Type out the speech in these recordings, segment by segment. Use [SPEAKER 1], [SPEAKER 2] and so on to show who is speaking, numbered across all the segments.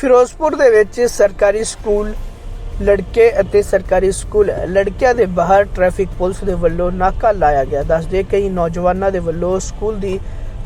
[SPEAKER 1] ਫਿਰੋਜ਼ਪੁਰ ਦੇ ਵਿੱਚ ਸਰਕਾਰੀ ਸਕੂਲ, ਲੜਕੇ ਅਤੇ ਸਰਕਾਰੀ ਸਕੂਲ, ਲੜਕਿਆਂ ਦੇ ਬਾਹਰ ਟ੍ਰੈਫਿਕ ਪੁਲਿਸ ਦੇ ਵੱਲੋਂ ਨਾਕਾ ਲਾਇਆ ਗਿਆ। ਦੱਸਦੇ ਕਈ ਨੌਜਵਾਨਾਂ ਦੇ ਵੱਲੋਂ ਸਕੂਲ ਦੀ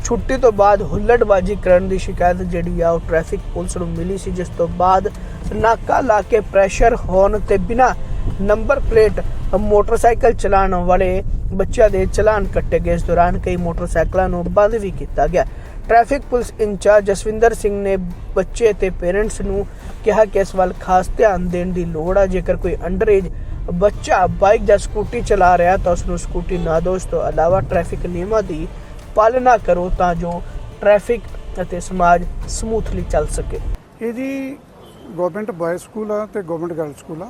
[SPEAKER 1] ਛੁੱਟੀ ਤੋਂ ਬਾਅਦ ਹੁੱਲੜਬਾਜ਼ੀ ਕਰਨ ਦੀ ਸ਼ਿਕਾਇਤ ਜਿਹੜੀ ਆ, ਉਹ ਟ੍ਰੈਫਿਕ ਪੁਲਿਸ ਨੂੰ ਮਿਲੀ ਸੀ, ਜਿਸ ਤੋਂ ਬਾਅਦ ਨਾਕਾ ਲਾ ਕੇ ਪ੍ਰੈਸ਼ਰ ਹੋਣ ਤੇ ਬਿਨਾ ਨੰਬਰ ਪਲੇਟ ਮੋਟਰਸਾਈਕਲ ਚਲਾਉਣ ਵਾਲੇ ਬੱਚਿਆਂ ਦੇ ਚਲਾਨ ਕੱਟੇ ਗਏ। ਇਸ ਦੌਰਾਨ ਕਈ ਮੋਟਰਸਾਈਕਲਾਂ ਨੂੰ ਬੰਦ ਵੀ ਕੀਤਾ ਗਿਆ। Traffic police incharge Jaswinder Singh ਨੇ ਬੱਚੇ ਤੇ ਪੇਰੈਂਟਸ ਨੂੰ ਕਿਹਾ ਕਿ ਇਸ ਵੱਲ ਖਾਸ ਧਿਆਨ ਦੇਣ ਦੀ ਲੋੜ ਹੈ ਜੇਕਰ ਕੋਈ ਅੰਡਰ ਏਜ ਬੱਚਾ ਬਾਈਕ ਜਾਂ ਸਕੂਟੀ ਚਲਾ ਰਿਹਾ ਤਾਂ ਉਸ ਨੂੰ ਸਕੂਟੀ ਨਾ ਦਿਓ। ਇਸ ਤੋਂ ਇਲਾਵਾ ਟ੍ਰੈਫਿਕ ਨਿਯਮਾਂ ਦੀ ਪਾਲਣਾ ਕਰੋ ਤਾਂ ਜੋ ਟ੍ਰੈਫਿਕ ਅਤੇ ਸਮਾਜ ਸਮੂਥਲੀ ਚੱਲ ਸਕੇ।
[SPEAKER 2] ਇਹ ਜੀ ਗਵਰਨਮੈਂਟ ਬॉयਜ਼ ਸਕੂਲ ਆ ਤੇ ਗਵਰਨਮੈਂਟ ਗਰਲ ਸਕੂਲ ਆ।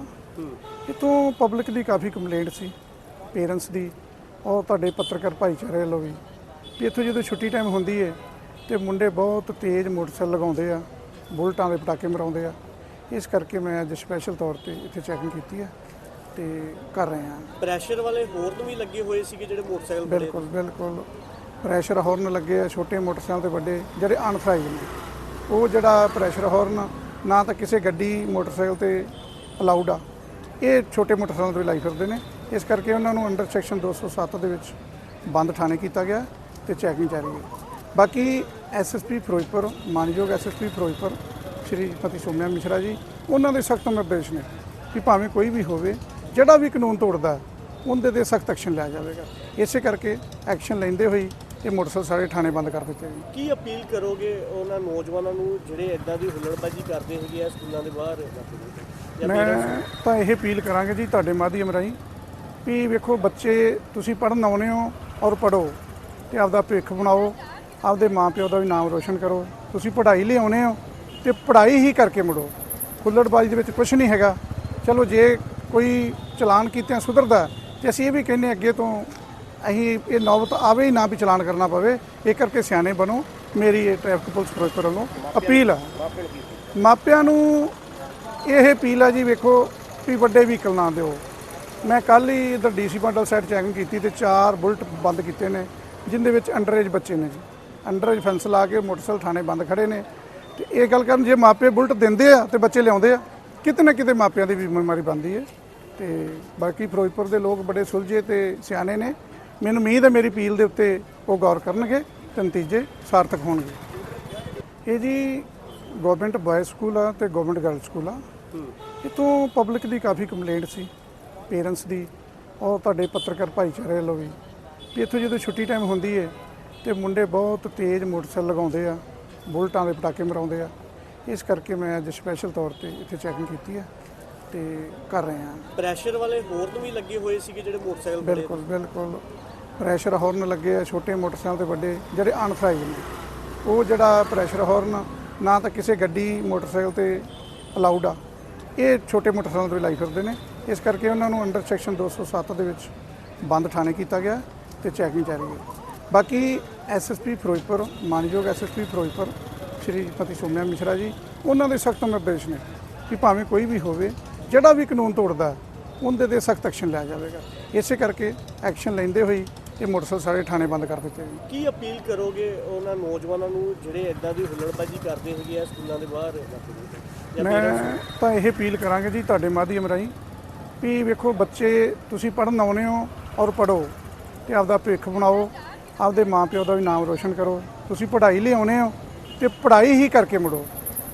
[SPEAKER 2] ਇਤੋਂ ਪਬਲਿਕ ਦੀ ਕਾਫੀ ਕੰਪਲੇਂਟ ਸੀ ਪੇਰੈਂਟਸ ਦੀ ਔਰ ਤੁਹਾਡੇ ਪੱਤਰਕਾਰ ਭਾਈਚਾਰੇ ਵੱਲੋਂ ਵੀ। ਕਿ ਇੱਥੋਂ ਜਦੋਂ ਛੁੱਟੀ ਟਾਈਮ ਹੁੰਦੀ ਹੈ ਤੇ ਮੁੰਡੇ ਬਹੁਤ ਤੇਜ਼ ਮੋਟਰਸਾਈਕਲ ਲਗਾਉਂਦੇ ਆ ਬੁਲਟਾਂ ਦੇ ਪਟਾਕੇ ਮਰਾਉਂਦੇ ਆ। ਇਸ ਕਰਕੇ ਮੈਂ ਅੱਜ ਸਪੈਸ਼ਲ ਤੌਰ ਤੇ ਇੱਥੇ ਚੈਕਿੰਗ ਕੀਤੀ ਹੈ ਤੇ ਕਰ ਰਹੇ ਹਾਂ
[SPEAKER 3] ਪ੍ਰੈਸ਼ਰ ਵਾਲੇ ਹੋਰ ਵੀ ਲੱਗੇ ਹੋਏ ਸੀਗੇ ਜਿਹੜੇ ਮੋਟਰਸਾਈਕਲ
[SPEAKER 2] ਬਿਲਕੁਲ ਬਿਲਕੁਲ। ਪ੍ਰੈਸ਼ਰ ਹਾਰਨ ਲੱਗੇ ਆ ਛੋਟੇ ਮੋਟਰਸਾਈਕਲ ਤੇ ਵੱਡੇ ਜਿਹੜੇ ਅਨਫਰਾਈਜ਼ ਨੇ ਉਹ ਜਿਹੜਾ ਪ੍ਰੈਸ਼ਰ ਹਾਰਨ ਨਾ ਤਾਂ ਕਿਸੇ ਗੱਡੀ ਮੋਟਰਸਾਈਕਲ ਤੇ ਅਲਾਉਡ ਆ। ਇਹ ਛੋਟੇ ਮੋਟਰਸਾਈਕਲ ਤੇ ਲਾਈ ਫਿਰਦੇ ਨੇ। ਇਸ ਕਰਕੇ ਉਹਨਾਂ ਨੂੰ ਅੰਡਰ ਸੈਕਸ਼ਨ 207 ਦੇ ਵਿੱਚ ਬੰਦ ਥਾਣੇ ਕੀਤਾ ਗਿਆ ਤੇ ਚੈਕਿੰਗ ਜਾਰੀ ਹੈ। ਬਾਕੀ ਐਸਐਸਪੀ ਫਿਰੋਜ਼ਪੁਰ ਮਾਨਯੋਗ ਐਸਐਸਪੀ ਫਿਰੋਜ਼ਪੁਰ ਸ਼੍ਰੀ ਪਤੀ ਸੋਮਿਆ ਮਿਸ਼ਰਾ ਜੀ ਉਹਨਾਂ ਦੇ ਸਖਤ ਨਿਰਦੇਸ਼ ਨੇ ਕਿ ਭਾਵੇਂ ਕੋਈ ਵੀ ਹੋਵੇ ਜਿਹੜਾ ਵੀ ਕਾਨੂੰਨ ਤੋੜਦਾ ਉਹਦੇ ਤੇ ਸਖਤ ਐਕਸ਼ਨ ਲਿਆ ਜਾਵੇਗਾ। ਇਸੇ ਕਰਕੇ ਐਕਸ਼ਨ ਲੈਂਦੇ ਹੋਈ ਇਹ ਮੋਟਰਸਾਈਕਲ ਸਾਰੇ ਥਾਣੇ ਬੰਦ ਕਰ ਦਿੱਤੇ ਜੀ
[SPEAKER 3] ਕੀ ਅਪੀਲ ਕਰੋਗੇ ਉਹਨਾਂ ਨੌਜਵਾਨਾਂ ਨੂੰ ਜਿਹੜੇ ਇਦਾਂ ਦੀ ਹੁੱਲੜਬਾਜ਼ੀ ਕਰਦੇ ਹੈਗੇ ਆ ਸਕੂਲਾਂ ਦੇ ਬਾਹਰ?
[SPEAKER 2] ਮੈਂ ਤਾਂ ਇਹ ਅਪੀਲ ਕਰਾਂਗੇ ਜੀ ਤੁਹਾਡੇ ਮਾਧਿਅਮ ਰਾਹੀਂ ਵੀ ਵੇਖੋ ਬੱਚੇ ਤੁਸੀਂ ਪੜ੍ਹਨ ਆਉਨੇ ਹੋ ਔਰ ਪੜੋ ਤੇ ਆਪਦਾ ਭਵਿੱਖ ਬਣਾਓ। ਆਪਦੇ ਮਾਪਿਓ ਦਾ ਵੀ ਨਾਮ ਰੋਸ਼ਨ ਕਰੋ, ਤੁਸੀਂ ਪੜ੍ਹਾਈ ਲਈ ਆਉਣੇ ਹੋ ਤੇ ਪੜ੍ਹਾਈ ਹੀ ਕਰਕੇ ਮੁੜੋ। ਹੁੱਲੜਬਾਜ਼ੀ ਦੇ ਵਿੱਚ ਕੁਝ ਨਹੀਂ ਹੈਗਾ। ਚਲੋ, ਜੇ ਕੋਈ ਚਲਾਨ ਕੀਤਿਆਂ ਸੁਧਰਦਾ ਤੇ ਅਸੀਂ ਇਹ ਵੀ ਕਹਿੰਨੇ ਅੱਗੇ ਤੋਂ ਅਸੀਂ ਇਹ ਨੌਬਤ ਆਵੇ ਹੀ ਨਾ ਵੀ ਚਲਾਨ ਕਰਨਾ ਪਵੇ। ਇਹ ਕਰਕੇ ਸਿਆਣੇ ਬਣੋ। ਮੇਰੀ ਇਹ ਟ੍ਰੈਫਿਕ ਪੁਲਿਸ ਫਿਰੋਜ਼ਪੁਰ ਵੱਲੋਂ ਅਪੀਲ ਆ। ਮਾਪਿਆਂ ਨੂੰ ਇਹ ਅਪੀਲ ਆ ਜੀ, ਵੇਖੋ ਵੀ ਵੱਡੇ ਵਹੀਕਲ ਨਾ ਦਿਓ। ਮੈਂ ਕੱਲ ਹੀ ਇਧਰ ਡੀਸੀ ਮੰਡਲ ਸਾਈਡ ਚੈਕਿੰਗ ਕੀਤੀ ਤੇ ਚਾਰ ਬੁਲਟ ਬੰਦ ਕੀਤੇ ਨੇ, ਜਿੰਦੇ ਵਿੱਚ ਅੰਡਰ ਏਜ ਬੱਚੇ ਨੇ ਜੀ। ਅੰਡਰ ਫੈਂਸ ਲਾ ਕੇ ਮੋਟਰਸਾਈਕਲ ਥਾਣੇ ਬੰਦ ਖੜੇ ਨੇ। ਤੇ ਇਹ ਗੱਲ ਕਰਨ ਜੇ ਮਾਪੇ ਬੁਲਟ ਦਿੰਦੇ ਆ ਤੇ ਬੱਚੇ ਲਿਆਉਂਦੇ ਆ, ਕਿਤੇ ਨਾ ਕਿਤੇ ਮਾਪਿਆਂ ਦੀ ਵੀ ਜ਼ਿੰਮੇਵਾਰੀ ਬਣਦੀ ਹੈ ਤੇ ਬਾਕੀ ਫਿਰੋਜ਼ਪੁਰ ਦੇ ਲੋਕ ਬੜੇ ਸੁਲਝੇ ਤੇ ਸਿਆਣੇ ਨੇ। ਮੈਨੂੰ ਉਮੀਦ ਹੈ ਮੇਰੀ ਅਪੀਲ ਦੇ ਉੱਤੇ ਉਹ ਗੌਰ ਕਰਨਗੇ ਤੇ ਨਤੀਜੇ ਸਾਰਥਕ ਹੋਣਗੇ। ਇਹ ਜੀ ਗਵਰਨਮੈਂਟ ਬॉयਜ਼ ਸਕੂਲ ਆ ਤੇ ਗਵਰਨਮੈਂਟ ਗਰਲ ਸਕੂਲ ਆ। ਇਤੋਂ ਪਬਲਿਕ ਦੀ ਕਾਫੀ ਕੰਪਲੇਂਟ ਸੀ ਪੇਰੈਂਟਸ ਦੀ, ਔਰ ਤੁਹਾਡੇ ਪੱਤਰਕਾਰ ਭਾਈਚਾਰੇ ਵੱਲੋਂ ਵੀ। ਕਿ ਇੱਥੋਂ ਜਦੋਂ ਛੁੱਟੀ ਟਾਈਮ ਹੁੰਦੀ ਹੈ ਤੇ ਮੁੰਡੇ ਬਹੁਤ ਤੇਜ਼ ਮੋਟਰਸਾਈਕਲ ਲਗਾਉਂਦੇ ਆ ਬੁਲਟਾਂ ਦੇ ਪਟਾਕੇ ਮਰਾਉਂਦੇ ਆ। ਇਸ ਕਰਕੇ ਮੈਂ ਅੱਜ ਸਪੈਸ਼ਲ ਤੌਰ ਤੇ ਇੱਥੇ ਚੈਕਿੰਗ ਕੀਤੀ ਹੈ ਤੇ ਕਰ ਰਹੇ ਹਾਂ
[SPEAKER 3] ਪ੍ਰੈਸ਼ਰ ਵਾਲੇ ਹੋਰ ਨੂੰ ਵੀ ਲੱਗੇ ਹੋਏ ਸੀਗੇ ਜਿਹੜੇ ਮੋਟਰਸਾਈਕਲ ਵਾਲੇ?
[SPEAKER 2] ਬਿਲਕੁਲ ਬਿਲਕੁਲ। ਪ੍ਰੈਸ਼ਰ ਹਾਰਨ ਲੱਗੇ ਆ ਛੋਟੇ ਮੋਟਰਸਾਈਕਲ ਤੇ ਵੱਡੇ ਜਿਹੜੇ ਅਨਫਰਾਈਜ਼ ਨੇ। ਉਹ ਜਿਹੜਾ ਪ੍ਰੈਸ਼ਰ ਹਾਰਨ ਨਾ ਤਾਂ ਕਿਸੇ ਗੱਡੀ ਮੋਟਰਸਾਈਕਲ ਤੇ ਅਲਾਉਡ ਆ। ਇਹ ਛੋਟੇ ਮੋਟਰਸਾਈਕਲ ਤੇ ਲਾਈ ਫਿਰਦੇ ਨੇ। ਇਸ ਕਰਕੇ ਉਹਨਾਂ ਨੂੰ ਅੰਡਰ ਸੈਕਸ਼ਨ 207 ਦੇ ਵਿੱਚ ਬੰਦ ਥਾਣੇ ਕੀਤਾ ਗਿਆ ਤੇ ਚੈਕਿੰਗ ਜਾਰੀ ਹੈ। ਬਾਕੀ ਐਸਐਸਪੀ ਫਿਰੋਜ਼ਪੁਰ ਮਾਨਯੋਗ ਐਸਐਸਪੀ ਫਿਰੋਜ਼ਪੁਰ ਸ਼੍ਰੀ ਪਤੀ ਸੋਮਿਆ ਮਿਸ਼ਰਾ ਜੀ ਉਹਨਾਂ ਦੇ ਸਖਤ ਨਿਰਦੇਸ਼ ਨੇ ਕਿ ਭਾਵੇਂ ਕੋਈ ਵੀ ਹੋਵੇ ਜਿਹੜਾ ਵੀ ਕਾਨੂੰਨ ਤੋੜਦਾ ਉਹਦੇ ਤੇ ਸਖਤ ਐਕਸ਼ਨ ਲਿਆ ਜਾਵੇਗਾ। ਇਸੇ ਕਰਕੇ ਐਕਸ਼ਨ ਲੈਂਦੇ ਹੋਈ ਇਹ ਮੋਟਰਸਾਈਕਲ ਸਾਰੇ ਥਾਣੇ ਬੰਦ ਕਰ ਦਿੱਤੇ ਜੀ
[SPEAKER 3] ਕੀ ਅਪੀਲ ਕਰੋਗੇ ਉਹਨਾਂ ਨੌਜਵਾਨਾਂ ਨੂੰ ਜਿਹੜੇ ਇਦਾਂ ਦੀ ਹੁੱਲੜਬਾਜ਼ੀ ਕਰਦੇ ਹੈਗੇ ਆ ਸਕੂਲਾਂ ਦੇ ਬਾਹਰ?
[SPEAKER 2] ਮੈਂ ਤਾਂ ਇਹ ਅਪੀਲ ਕਰਾਂਗੇ ਜੀ ਤੁਹਾਡੇ ਮਾਧਿਅਮ ਰਾਹੀਂ ਵੀ ਵੇਖੋ ਬੱਚੇ ਤੁਸੀਂ ਪੜ੍ਹਨ ਆਉਨੇ ਹੋ ਔਰ ਪੜੋ ਤੇ ਆਪਦਾ ਭਵਿੱਖ ਬਣਾਓ। ਆਪਦੇ ਮਾਪਿਓ ਦਾ ਵੀ ਨਾਮ ਰੋਸ਼ਨ ਕਰੋ। ਤੁਸੀਂ ਪੜ੍ਹਾਈ ਲਈ ਆਉਨੇ ਹੋ ਤੇ ਪੜ੍ਹਾਈ ਹੀ ਕਰਕੇ ਮੁੜੋ।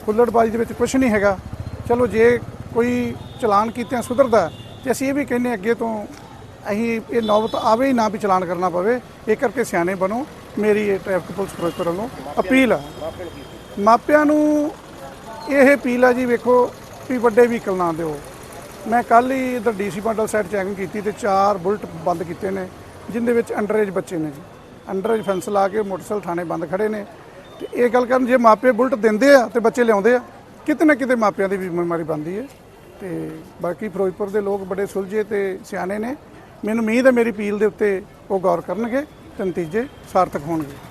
[SPEAKER 2] ਹੁੱਲੜਬਾਜ਼ੀ ਦੇ ਵਿੱਚ ਕੁਝ ਨਹੀਂ ਹੈਗਾ। ਚਲੋ ਜੇ ਕੋਈ ਚਲਾਨ ਕੀਤਿਆਂ ਸੁਧਰਦਾ, ਤੇ ਅਸੀਂ ਇਹ ਵੀ ਕਹਿੰਨੇ ਅੱਗੇ ਤੋਂ ਅਸੀਂ ਇਹ ਨੌਬਤ ਆਵੇ ਹੀ ਨਾ ਵੀ ਚਲਾਨ ਕਰਨਾ ਪਵੇ। ਇਹ ਕਰਕੇ ਸਿਆਣੇ ਬਣੋ। ਮੇਰੀ ਇਹ ਟ੍ਰੈਫਿਕ ਪੁਲਿਸ ਫਿਰੋਜ਼ਪੁਰ ਵੱਲੋਂ ਅਪੀਲ ਆ। ਮਾਪਿਆਂ ਨੂੰ ਇਹ ਅਪੀਲ ਆ ਜੀ, ਵੇਖੋ ਵੀ ਵੱਡੇ ਵਹੀਕਲ ਨਾ ਦਿਓ। ਮੈਂ ਕੱਲ ਹੀ ਇਧਰ ਡੀਸੀ ਮੰਡਲ ਸਾਈਡ ਚੈਕਿੰਗ ਕੀਤੀ ਤੇ ਚਾਰ ਬੁਲਟ ਬੰਦ ਕੀਤੇ ਨੇ, ਜਿੰਦੇ ਵਿੱਚ ਅੰਡਰ ਏਜ ਬੱਚੇ ਨੇ ਜੀ। ਅੰਡਰ ਫੈਂਸ ਲਾ ਕੇ ਮੋਟਰਸਾਈਕਲ ਥਾਣੇ ਬੰਦ ਖੜੇ ਨੇ। ਤੇ ਇਹ ਗੱਲ ਕਰਨ ਜੇ ਮਾਪੇ ਬੁਲਟ ਦਿੰਦੇ ਆ ਤੇ ਬੱਚੇ ਲਿਆਉਂਦੇ ਆ, ਕਿਤੇ ਨਾ ਕਿਤੇ ਮਾਪਿਆਂ ਦੀ ਵੀ ਜ਼ਿੰਮੇਵਾਰੀ ਬਣਦੀ ਹੈ। ਤੇ ਬਾਕੀ ਫਿਰੋਜ਼ਪੁਰ ਦੇ ਲੋਕ ਬੜੇ ਸੁਲਝੇ ਤੇ ਸਿਆਣੇ ਨੇ। ਮੈਨੂੰ ਉਮੀਦ ਹੈ ਮੇਰੀ ਅਪੀਲ ਦੇ ਉੱਤੇ ਉਹ ਗੌਰ ਕਰਨਗੇ ਤੇ ਨਤੀਜੇ ਸਾਰਥਕ ਹੋਣਗੇ।